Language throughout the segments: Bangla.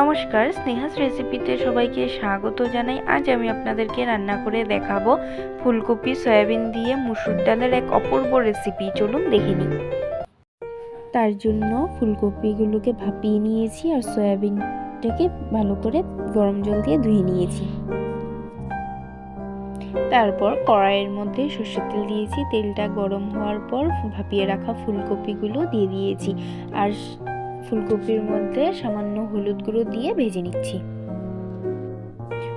নমস্কার, স্নেহাস রেসিপিতে সবাইকে স্বাগত জানাই। আজ আমি আপনাদেরকে রান্না করে দেখাবো ফুলকপি, সয়াবিন দিয়ে মুসুর ডালের এক অপূর্ব রেসিপি চলুন দেখে নিই। তার জন্য ফুলকপিগুলোকে ভাপিয়ে নিয়েছি আর সয়াবিনটাকে ভালো করে গরম জল দিয়ে ধুয়ে নিয়েছি। তারপর কড়াইয়ের মধ্যে সর্ষের তেল দিয়েছি। তেলটা গরম হওয়ার পর ভাপিয়ে রাখা ফুলকপিগুলো দিয়ে দিয়েছি। আর ফুলকপির মধ্যে সামান্য হলুদ গুঁড়ো দিয়ে ভেজে নিচ্ছি।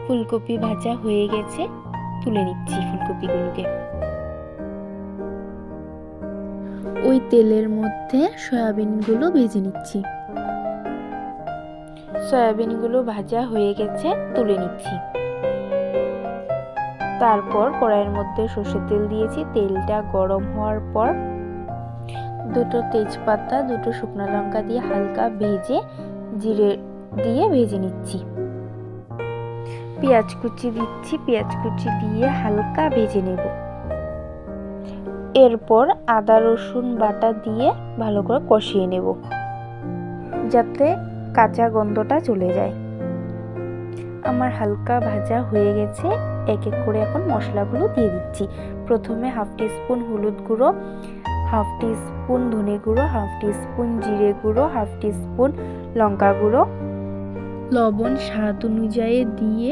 ফুলকপি ভাজা হয়ে গেছে, তুলে নিচ্ছি ফুলকপিগুলোকে। ওই তেলের মধ্যে সয়াবিনগুলো ভেজে নিচ্ছি। সয়াবিনগুলো ভাজা হয়ে গেছে, তুলে নিচ্ছি। তারপর কড়াইয়ের মধ্যে সর্ষের তেল দিয়েছি। তেলটা গরম হওয়ার পর দুটো তেজপাতা, দুটো শুকনো লঙ্কা দিয়ে হালকা ভেজে জিরে দিয়ে ভেজে নিচ্ছি। পেঁয়াজ কুচি দিচ্ছি, পেঁয়াজ কুচি দিয়ে হালকা ভেজে নেব। এরপর আদা, রসুন বাটা দিয়ে ভালো করে কষিয়ে নেব, যাতে কাঁচা গন্ধটা চলে যায়। আমার হালকা ভাজা হয়ে গেছে, এক এক করে এখন মশলাগুলো দিয়ে দিচ্ছি। প্রথমে হাফ টিস্পুন হলুদ গুঁড়ো হাফ টিস্পুন ধনে গুঁড়ো, হাফ টিস্পুন জিরে গুঁড়ো, হাফ টিস্পুন লঙ্কা গুঁড়ো। লবণ স্বাদ অনুযায়ী দিয়ে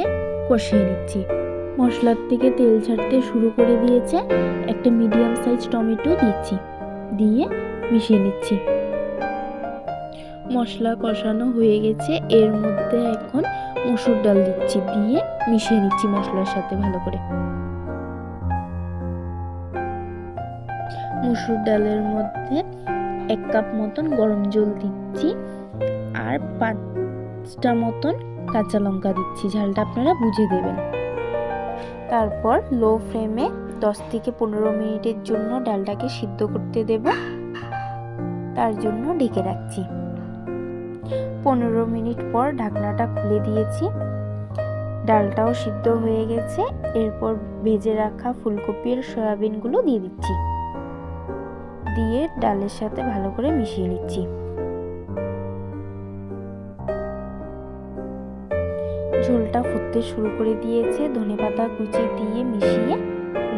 কষিয়ে নিচ্ছি। মশলার থেকে তেল ছাড়তে শুরু করে দিয়েছে একটা মিডিয়াম সাইজ টমেটো দিচ্ছি। দিয়ে মিশিয়ে নিচ্ছি। মশলা কষানো হয়ে গেছে। এর মধ্যে এখন মসুর ডাল দিচ্ছি। দিয়ে মিশিয়ে নিচ্ছি মশলার সাথে ভালো করে। মসুর ডালের মধ্যে এক কাপ মতন গরম জল দিচ্ছি আর পাঁচটা মতন কাঁচা লঙ্কা দিচ্ছি। ঝালটা আপনারা বুঝে দেবেন। তারপর লো ফ্লেমে দশ থেকে পনেরো মিনিটের জন্য ডালটাকে সিদ্ধ করতে দেব। তার জন্য ঢেকে রাখছি। পনেরো মিনিট পর ঢাকনাটা খুলে দিয়েছি। ডালটাও সিদ্ধ হয়ে গেছে। এরপর ভেজে রাখা ফুলকপি আর সয়াবিনগুলো দিয়ে দিচ্ছি। দিয়ে ডালের সাথে ভালো করে মিশিয়ে নিচ্ছি। ঝোলটা ফুটতে শুরু করে দিয়েছে, ধনে পাতা কুচি দিয়ে মিশিয়ে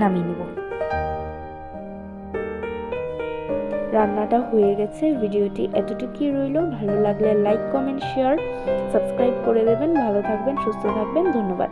নামিয়ে নেব। রান্নাটা হয়ে গেছে, ভিডিওটি এতটুকুই রইল। ভালো লাগলে লাইক, কমেন্ট, শেয়ার, সাবস্ক্রাইব করে দেবেন। ভালো থাকবেন, সুস্থ থাকবেন, ধন্যবাদ।